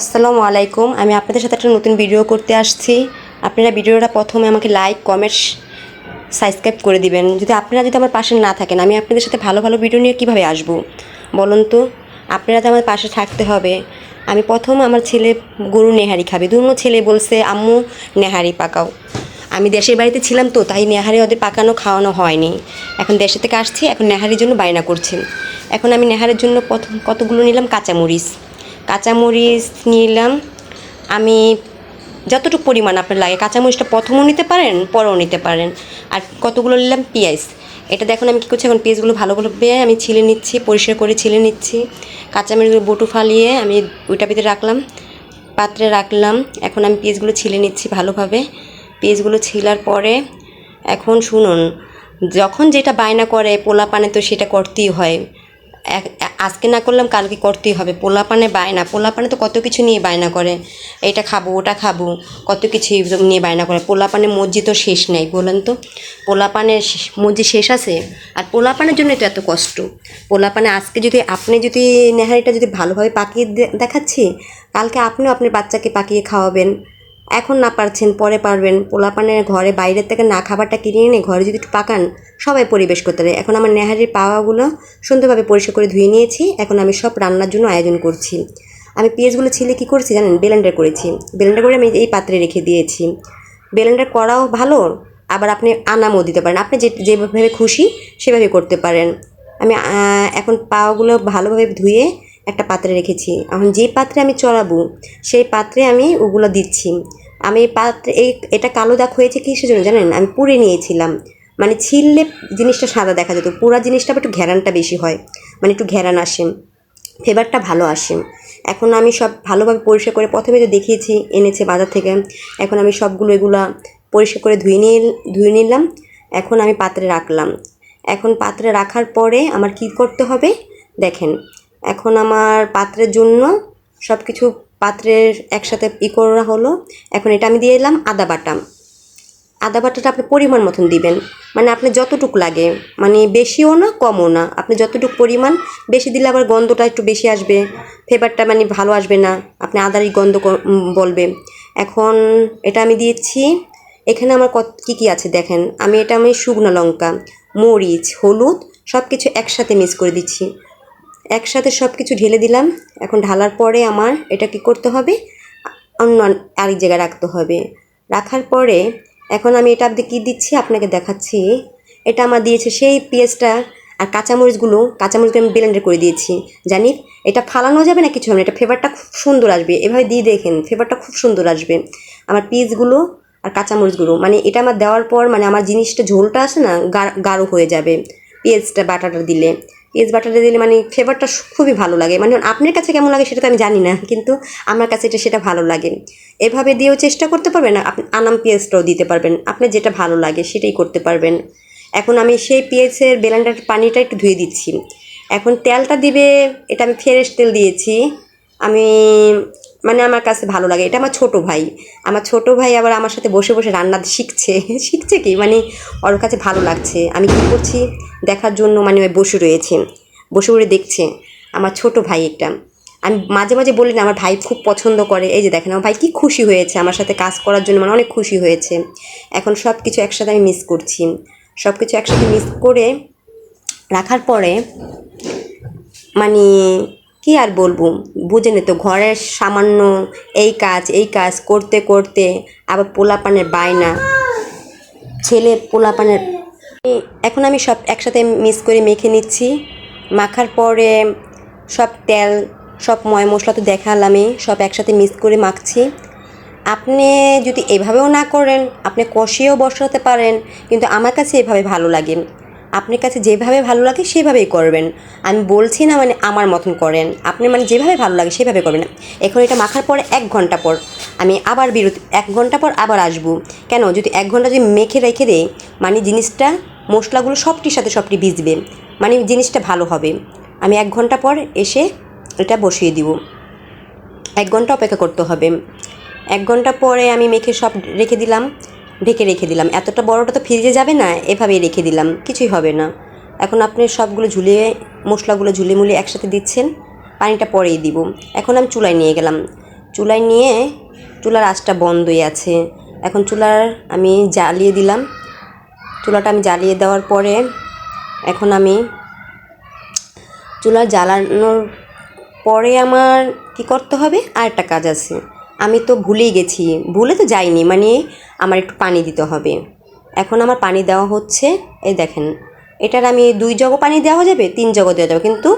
আসসালামু আলাইকুম। আমি আপনাদের সাথে একটা নতুন ভিডিও করতে আসছি। আপনারা ভিডিওটা প্রথমে আমাকে লাইক কমেন্ট সাবস্ক্রাইব করে দিবেন। যদি আপনারা যদি আমার পাশে না থাকেন, আমি আপনাদের সাথে ভালো ভালো ভিডিও নিয়ে কীভাবে আসব? বলুন তো, আপনারা তো আমার পাশে থাকতে হবে। আমি প্রথম আমার ছেলে গরু নেহারি খাবে। দুনো ছেলে বলছে, আম্মু, নেহারি পাকাও। আমি দেশের বাড়িতে ছিলাম তো, তাই নেহারি ওদের পাকানো, খাওয়ানো হয়নি। এখন দেশে থেকে আসছি, এখন নেহারির জন্য বায়না করছে। এখন আমি নেহারের জন্য প্রথম কতগুলো নিলাম? কাঁচামরিচ। কাঁচামরিচ নিলাম আমি যতটুকু পরিমাণ আপনার লাগে। কাঁচামরিচটা প্রথমও নিতে পারেন, পরেও নিতে পারেন। আর কতগুলো নিলাম? পেঁয়াজ। এটা দেখুন, আমি কী করছি? এখন পেঁয়াজগুলো ভালোভাবে আমি ছিলে নিচ্ছি, পরিষ্কার করে ছিলে নিচ্ছি। কাঁচামরিচগুলো বটু ফালিয়ে আমি ওইটা ভিতরে রাখলাম, পাত্রে রাখলাম। এখন আমি পেঁয়াজগুলো ছিলে নিচ্ছি ভালোভাবে। পেঁয়াজগুলো ছিলার পরে এখন শুনুন, যখন যেটা বায়না করে পোলা পানে তো সেটা করতেই হয়। আজকে না করলাম, কালকে করতেই হবে। পোলা পানে বায়না পোলা পানে তো কত কিছু নিয়ে বায়না করে। এটা খাব, ওটা খাব, কত কিছু নিয়ে বায়না করে। পোলা পানে মসজিদ তো শেষ নেই, বলেন তো। পোলা পানের মসজিদ শেষ আছে? আর পোলা পানের জন্য তো এত কষ্ট। পোলা পানে আজকে যদি আপনি যদি নেহারিটা যদি ভালোভাবে পাকিয়ে দেখাচ্ছি, কালকে আপনিও আপনার বাচ্চাকে পাকিয়ে খাওয়াবেন। এখন না পারছেন, পরে পারবেন। পোলা পোলাপানের ঘরে বাইরের থেকে না খাবারটা কিনে এনে ঘরে যদি একটু পাকান, সবাই পরিবেশ করতে পারে। এখন আমার নেহারির পাওয়াগুলো সুন্দরভাবে পরিষ্কার করে ধুয়ে নিয়েছি। এখন আমি সব রান্নার জন্য আয়োজন করছি। আমি পেঁয়াজগুলো ছিলে কী করছি জানেন? ব্লেন্ডার করেছি। ব্লেন্ডার করে আমি এই পাত্রে রেখে দিয়েছি। ব্লেন্ডার করাও ভালো, আবার আপনি আনামও দিতে পারেন। আপনি যে, যেভাবে খুশি সেভাবে করতে পারেন। আমি এখন পাওয়াগুলো ভালোভাবে ধুয়ে একটা পাত্রে রেখেছি। এখন যে পাত্রে আমি চড়াবো, সেই পাত্রে আমি ওগুলো দিচ্ছি। আমি পাত্রে, এই, এটা কালো দাগ হয়েছে কিসের সেজন্য জানেন? আমি পুড়ে নিয়েছিলাম। মানে ছিললে জিনিসটা সাদা দেখা যেত। পুরা জিনিসটা একটু ঘেরানটা বেশি হয়। মানে একটু ঘেরান আসে। ফ্লেভারটা ভালো আসে। এখন আমি সব ভালোভাবে পরিষ্কার করে প্রথমে তো দেখিয়েছি, এনেছে বাজার থেকে। এখন আমি সবগুলো এগুলা পরিষ্কার করে ধুয়ে নিয়ে, ধুয়ে নিলাম। এখন আমি পাত্রে রাখলাম। এখন পাত্রে রাখার পরে আমার কি করতে হবে? দেখেন এখন আমার পাত্রের জন্য সব কিছু পাত্রের একসাথে ই করা হলো। এখন এটা আমি দিয়ে দিলাম আদা বাটা। আদা বাটাটা আপনি পরিমাণ মতন দিবেন। মানে আপনি যতটুক লাগে। মানে বেশিও না, কমও না। আপনি যতটুক পরিমাণ, বেশি দিলে আবার গন্ধটা একটু বেশি আসবে। ফ্লেভারটা মানে ভালো আসবে না। আপনি আদারই গন্ধ বলবে। এখন এটা আমি দিয়েছি এখানে আমার কত, কী কী আছে দেখেন? আমি এটা আমি শুকনো লঙ্কা, মরিচ, হলুদ সব কিছু একসাথে মিক্স করে দিচ্ছি। একসাথে সব কিছু ঢেলে দিলাম। এখন ঢালার পরে আমার এটা কি করতে হবে? অন্য আরেক জায়গায় রাখতে হবে। রাখার পরে এখন আমি এটা আপনি কী দিচ্ছি? আপনাকে দেখাচ্ছি। এটা আমার দিয়েছে সেই পেঁয়াজটা আর কাঁচামরিচগুলো। কাঁচামরিচগুলো আমি ব্লেন্ডার করে দিয়েছি। জানি এটা ফালানো যাবে না কিছু হবে না। এটা ফ্লেভারটা খুব সুন্দর আসবে। এভাবে দিয়ে দেখেন ফ্লেভারটা খুব সুন্দর আসবে। আমার পিসগুলো আর কাঁচামরিচগুলো মানে এটা আমার দেওয়ার পর মানে আমার জিনিসটা ঝোলটা আসে না গাঢ় হয়ে যাবে। পেঁয়াজটা, বাটাটা দিলে। পেঁয়াজ বাটারে দিলে মানে ফ্লেভারটা খুবই ভালো লাগে। মানে আপনার কাছে কেমন লাগে সেটা তো আমি জানি না, কিন্তু আমার কাছে এটা, সেটা ভালো লাগে। এভাবে দিয়েও চেষ্টা করতে পারবেন আপনি আনাম পেঁয়াজটাও দিতে পারবেন। আপনার যেটা ভালো লাগে সেটাই করতে পারবেন। এখন আমি সেই পেঁয়াজের বেলানটার পানিটা একটু ধুয়ে দিচ্ছি। এখন তেলটা দিবে, এটা আমি ফ্রেশ তেল দিয়েছি। আমি মানে আমার কাছে ভালো লাগে। এটা আমার ছোট ভাই। আমার ছোট ভাই আবার আমার সাথে বসে বসে রান্না শিখছে। শিখছে কি? মানে ওর কাছে ভালো লাগছে। আমি কী করছি? দেখার জন্য মানে ওই বসে রয়েছে। বসে বসে দেখছে আমার ছোট ভাই একটা। আমি মাঝে মাঝে বলি না, আমার ভাই খুব পছন্দ করে। এই যে দেখেন, আমার ভাই কি খুশি হয়েছে আমার সাথে কাজ করার জন্য। মানে অনেক খুশি হয়েছে। এখন সব কিছু একসাথে আমি মিস করছি। সব কিছু একসাথে মিস করে রাখার পরে মানে কি আর বলব? বুঝে তো, ঘরের সামান্য এই কাজ এই কাজ করতে করতে আবার পোলাপানের বায়না। ছেলে পোলাপানের এখন আমি সব একসাথে মিক্স করে মেখে নিচ্ছি। মাখার পরে সব তেল, সব ময় মশলা তো দেখালামই, সব একসাথে মিক্স করে মাখছি। আপনি যদি এভাবেও না করেন, আপনি কষিয়েও বসাতে পারেন, কিন্তু আমার কাছে এভাবে ভালো লাগে। আপনার কাছে যেভাবে ভালো লাগে সেভাবেই করবেন। আমি বলছি না মানে আমার মতন করেন। আপনি মানে যেভাবে ভালো লাগে সেভাবে করবেন। এখন এটা মাখার পরে এক ঘণ্টা পর আমি আবার বিরতি, এক ঘণ্টা পর আবার আসব। কেন? যদি এক ঘণ্টা যদি মেখে রেখে দেয় মানে জিনিসটা, মশলাগুলো সবটির সাথে সবটি ভিজবে মানে জিনিসটা ভালো হবে। আমি এক ঘণ্টা পর এসে এটা বসিয়ে দিব। এক ঘণ্টা অপেক্ষা করতে হবে। এক ঘণ্টা পরে আমি মেখে সব রেখে দিলাম। ঢেকে রেখে দিলাম। এতটা বড়টা তো ফ্রিজে যাবে না, এভাবেই রেখে দিলাম। কিছুই হবে না। এখন আপনি সবগুলো ঝুলিয়ে, মশলাগুলো ঝুলিয়ে মুলিয়ে একসাথে দিচ্ছেন, পানিটা পরেই দিব। এখন আমি চুলায় নিয়ে গেলাম। চুলায় নিয়ে চুলার আঁচটা বন্ধই আছে। এখন চুলার আমি জ্বালিয়ে দিলাম। চুলাটা আমি জ্বালিয়ে দেওয়ার পরে এখন আমি চুলা জ্বালানোর পরে আমার কি করতে হবে? আর একটা কাজ আছে। আমি তো ভুলেই গেছি। ভুলে তো যাইনি মানে আমার একটু পানি দিতে হবে। এখন আমার পানি দেওয়া হচ্ছে, এই দেখেন। এটার আমি দুই জগও পানি দেওয়া যাবে, তিন জগও দেওয়া যাবে। কিন্তু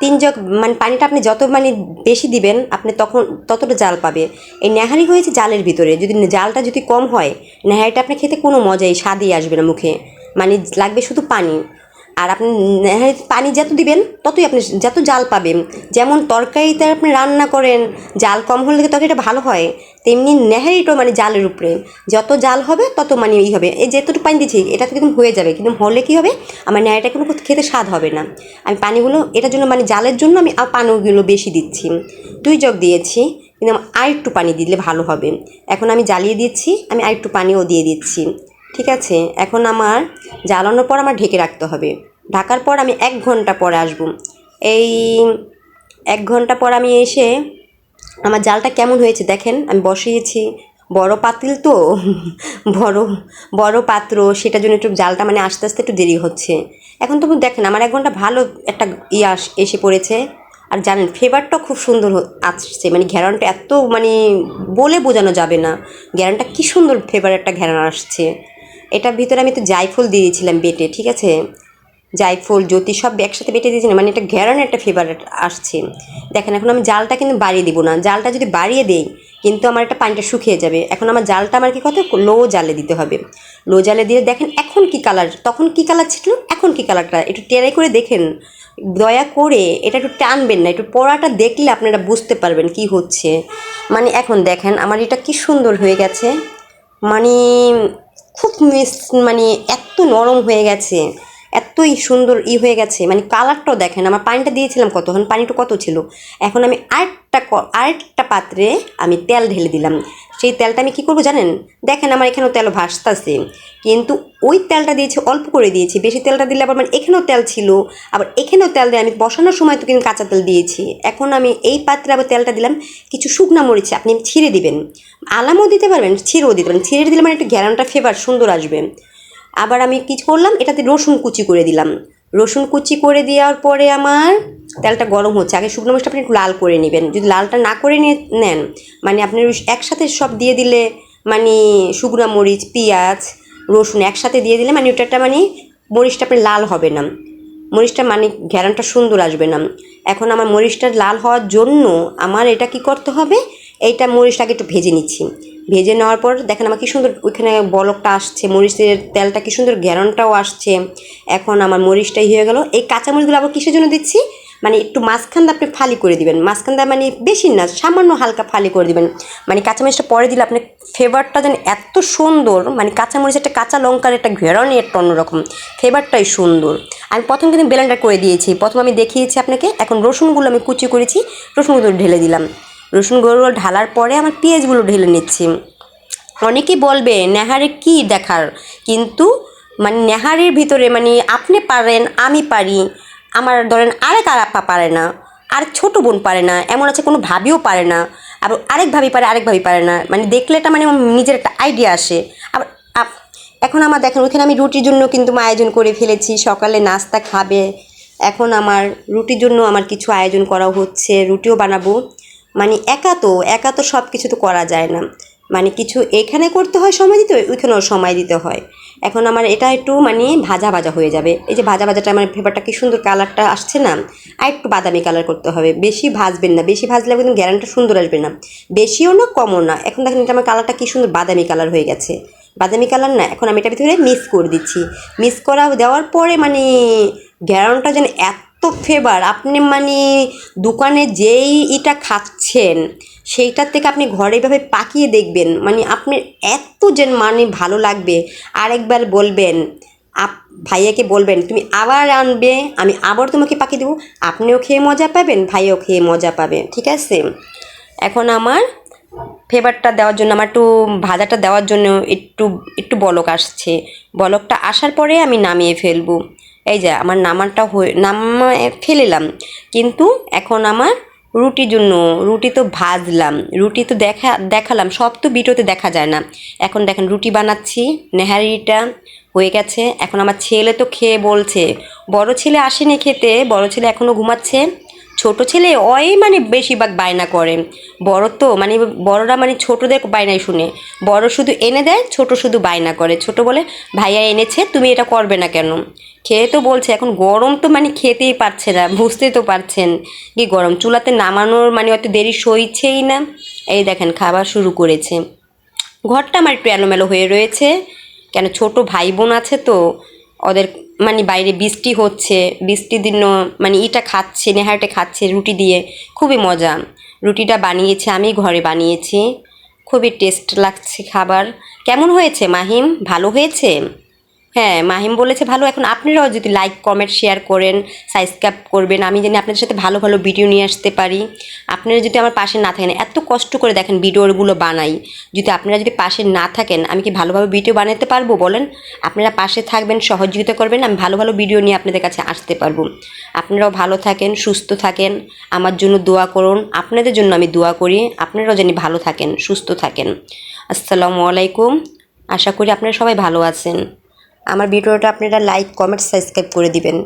তিন জগ মানে পানিটা আপনি যত মানে বেশি দিবেন, আপনি তখন ততটা জাল পাবে। এই নেহারি হয়েছে জালের ভিতরে। যদি জালটা যদি কম হয়, নেহারিটা আপনি খেতে কোনো মজাই স্বাদই আসবে না মুখে। মানে লাগবে শুধু পানি। আর আপনি পানি যত দিবেন, ততই আপনি যত জাল পাবেন। যেমন তরকারিতে আপনি রান্না করেন, জাল কম হলে তরকারিটা ভালো হয়। তেমনি নেহারিটাও মানে জালের উপরে। যত জাল হবে, তত মানে ই হবে। এই যেতটুকু পানি দিচ্ছি এটা কিন্তু হয়ে যাবে। কিন্তু হলে কী হবে? আমার নেহারিটা কোনো খেতে স্বাদ হবে না। আমি পানিগুলো, এটার জন্য মানে জালের জন্য আমি আর পানিগুলো বেশি দিচ্ছি। দুই জগ দিয়েছি, কিন্তু আমার আরেকটু পানি দিলে ভালো হবে। এখন আমি জ্বালিয়ে দিচ্ছি, আমি আরেকটু পানিও দিয়ে দিচ্ছি। ঠিক আছে, এখন আমার জ্বালানোর পর আমার ঢেকে রাখতে হবে। ঢাকার পর আমি এক ঘণ্টা পরে আসব। এই এক ঘণ্টা পর আমি এসে আমার জালটা কেমন হয়েছে দেখেন, আমি বসিয়েছি। বড় পাতিল তো, বড় বড় পাত্র, সেটার জন্য একটু জালটা মানে আস্তে আস্তে একটু দেরি হচ্ছে। এখন তো দেখেন, আমার এক ঘণ্টা ভালো একটা ইয়ে এসে পড়েছে। আর জানেন ফ্লেভারটা খুব সুন্দর আসছে। মানে ঘেরানটা এত মানে বলে বোঝানো যাবে না। ঘেরানটা কী সুন্দর ফ্লেভার একটা ঘেরান আসছে। এটার ভিতরে আমি তো জায়ফল দিয়ে দিয়েছিলাম বেটে, ঠিক আছে? জায়ফল, জ্যোতি সব একসাথে বেটে দিয়েছিলাম মানে এটা ঘেরানো একটা ফ্লেভার আসছে। দেখেন, এখন আমি জালটা কিন্তু বাড়িয়ে দিব না। জালটা যদি বাড়িয়ে দেই, কিন্তু আমার একটা পানিটা শুকিয়ে যাবে। এখন আমার জালটা আমার কি কথা লো জালে দিতে হবে। লো জালে দিয়ে দেখেন এখন কি কালার তখন কি কালার ছিল? এখন কি কালারটা একটু টেরাই করে দেখেন। দয়া করে এটা একটু টানবেন না, একটু পড়াটা দেখলে আপনারা বুঝতে পারবেন কি হচ্ছে। মানে এখন দেখেন, আমার এটা কি সুন্দর হয়ে গেছে। মানে খুব মানে এত নরম হয়ে গেছে। এতই সুন্দর ই হয়ে গেছে মানে কালারটাও দেখেন, আমার পানিটা দিয়েছিলাম কত, এখন পানিটা কত ছিল? এখন আমি আরেকটা আরেকটা পাত্রে আমি তেল ঢেলে দিলাম। সেই তেলটা আমি কী করব জানেন? দেখেন আমার এখানেও তেল ভাসতাছে, কিন্তু ওই তেলটা দিয়েছি, অল্প করে দিয়েছি। বেশি তেলটা দিলে আবার মানে এখানেও তেল ছিল, আবার এখানেও তেল দিয়ে, আমি বসানোর সময় তো কিন্তু কাঁচা তেল দিয়েছি। এখন আমি এই পাত্রে আবার তেলটা দিলাম, কিছু শুকনা মরিচ আপনি ছিঁড়ে দিবেন। আলামও দিতে পারবেন, ছিঁড়েও দিতে পারেন ছিঁড়ে দিলে মানে একটু গ্যারানটা ফেভার সুন্দর আসবে। আবার আমি কী করলাম? এটাতে রসুন কুচি করে দিলাম। রসুন কুচি করে দেওয়ার পরে আমার তেলটা গরম হচ্ছে। আগে শুকনো মরিচটা আপনি একটু লাল করে নেবেন। যদি লালটা না করে নিয়ে নেন মানে আপনি একসাথে সব দিয়ে দিলে মানে শুকনো মরিচ, পেঁয়াজ, রসুন একসাথে দিয়ে দিলে মানে ওটা মানে মরিচটা আপনি লাল হবে না। মরিচটা মানে ঘেরানটা সুন্দর আসবে না। এখন আমার মরিচটা লাল হওয়ার জন্য আমার এটা কি করতে হবে? এইটা মরিচটাকে একটু ভেজে নিচ্ছি। ভেজে নেওয়ার পর দেখেন আমার কি সুন্দর ওইখানে বলকটা আসছে, মরিচের তেলটা কি সুন্দর ঘেরানটাও আসছে। এখন আমার মরিচটাই হয়ে গেল। এই কাঁচা মরিচগুলো আবার কিসের জন্য দিচ্ছি? মানে একটু মাঝখান আপনি ফালি করে দিবেন। মাঝখান মানে বেশি না, সামান্য হালকা ফালি করে দিবেন। মানে কাঁচামরিচটা পরে দিলে আপনার ফ্লেভারটা যেন এত সুন্দর মানে কাঁচামরিচ একটা কাঁচা লঙ্কার একটা ঘেরানি একটা অন্যরকম ফ্লেভারটাই সুন্দর। আমি প্রথম কিন্তু ব্লেন্ডার করে দিয়েছি। প্রথম আমি দেখিয়েছি আপনাকে, এখন রসুনগুলো আমি কুচি করেছি, রসুনগুলো ঢেলে দিলাম। রসুনগুলো ঢালার পরে আমার পেঁয়াজগুলো ঢেলে নিচ্ছি। অনেকেই বলবে, নেহারে কি দেখার? কিন্তু মানে নেহারের ভিতরে মানে আপনি পারেন, আমি পারি। আমার ধরেন আরেক আর আপা পারে না, আর ছোট বোন পারে না, এমন আছে কোনো ভাবিও পারে না, আবার আরেক ভাবি পারে, আরেক ভাবি পারে না। মানে দেখলে এটা মানে নিজের একটা আইডিয়া আসে। আবার এখন আমার দেখেন, ওইখানে আমি রুটির জন্য কিন্তু আয়োজন করে ফেলেছি, সকালে নাস্তা খাবে। এখন আমার রুটির জন্য আমার কিছু আয়োজন করা হচ্ছে, রুটিও বানাবো। মানে একা তো একা তো সব কিছু তো করা যায় না। মানে কিছু এখানে করতে হয় সময় দিতে হয়, ওইখানেও সময় দিতে হয়। এখন আমার এটা একটু মানে ভাজা ভাজা হয়ে যাবে। এই যে ভাজা ভাজাটা আমার ফ্লেভারটা কি সুন্দর কালারটা আসছে না, আর একটু বাদামি কালার করতে হবে। বেশি ভাজবেন না, বেশি ভাজলে কিন্তু গ্যারানটা সুন্দর আসবে না। বেশিও না, কমও না। এখন দেখেন এটা আমার কালারটা কি সুন্দর বাদামি কালার হয়ে গেছে। বাদামি কালার না, এখন আমি এটা ভিতরে মিক্স করে দিচ্ছি। মিক্স করা দেওয়ার পরে মানে গ্যারানটা যেন এত ফেভার আপনি মানে দোকানে যেই এটা খাচ্ছেন, সেইটার থেকে আপনি ঘরে এভাবে পাকিয়ে দেখবেন মানে আপনি এত যে মানে ভালো লাগবে। আরেকবার বলবেন, আপ, ভাইয়াকে বলবেন, তুমি আবার আনবে, আমি আবার তোমাকে পাকিয়ে দেবো। আপনিও খেয়ে মজা পাবেন ভাইও খেয়ে মজা পাবে, ঠিক আছে? এখন আমার ফ্লেভারটা দেওয়ার জন্য, আমার একটু ভাজাটা দেওয়ার জন্য একটু একটু বলক আসছে। বলকটা আসার পরে আমি নামিয়ে ফেলব। এই যে আমার নামারটা হয়ে নাম ফেলেলাম কিন্তু এখন আমার রুটির জন্য, রুটি তো ভাজলাম, রুটি তো দেখা, দেখালাম, সব তো বিটোতে দেখা যায় না। এখন দেখেন রুটি বানাচ্ছি, নেহারিটা হয়ে গেছে। এখন আমার ছেলে তো খেয়ে বলছে, বড় ছেলে আসেনি খেতে, বড় ছেলে এখনও ঘুমাচ্ছে। ছোট ছেলে ওই মানে বেশিরভাগ বায়না করে। বড় তো মানে বড়রা মানে ছোটদের বায়নাই শুনে। বড় শুধু এনে দেয়, ছোট শুধু বায়না করে। ছোট বলে, ভাইয়া এনেছে, তুমি এটা করবে না কেন? খেয়ে তো বলছে, এখন গরম তো মানে খেতেই পারছে না, বুঝতেই তো পারছেন কি গরম। চুলাতে নামানোর মানে অত দেরি সইছেই না। এই দেখেন, খাবার শুরু করেছে। ঘরটা আমার একটু এলোমেলো হয়ে রয়েছে। কেন ছোট ভাই বোন আছে তো ওদের মানে বাইরে বৃষ্টি হচ্ছে, বৃষ্টির দিন মানে ইটা খাচ্ছে নেহাটে খাচ্ছে রুটি দিয়ে, খুবই মজা। রুটিটা বানিয়েছে, আমি ঘরে বানিয়েছি। খুবই টেস্ট লাগছে খাবার। কেমন হয়েছে, মাহিম? ভালো হয়েছে? হ্যাঁ মাহিম বলেছে ভালো। এখন আপনারাও যদি লাইক কমেন্ট শেয়ার করেন সাবস্ক্রাইব করবেন, আমি জানি আপনাদের সাথে ভালো ভালো ভিডিও নিয়ে আসতে পারি। আপনারা যদি আমার পাশে না থাকেন, এত কষ্ট করে দেখেন ভিডিওগুলো বানাই। যদি আপনারা যদি পাশে না থাকেন, আমি কি ভালোভাবে ভিডিও বানাতে পারব বলেন? আপনারা পাশে থাকবেন, সহযোগিতা করবেন, আমি ভালো ভালো ভিডিও নিয়ে আপনাদের কাছে আসতে পারব। আপনারাও ভালো থাকেন, সুস্থ থাকেন, আমার জন্য দোয়া করুন। আপনাদের জন্য আমি দোয়া করি, আপনারাও জানি ভালো থাকেন, সুস্থ থাকেন। আসসালামু আলাইকুম। আশা করি আপনারা সবাই ভালো আছেন। আমার ভিডিওটা আপনারা লাইক কমেন্ট সাবস্ক্রাইব করে দিবেন।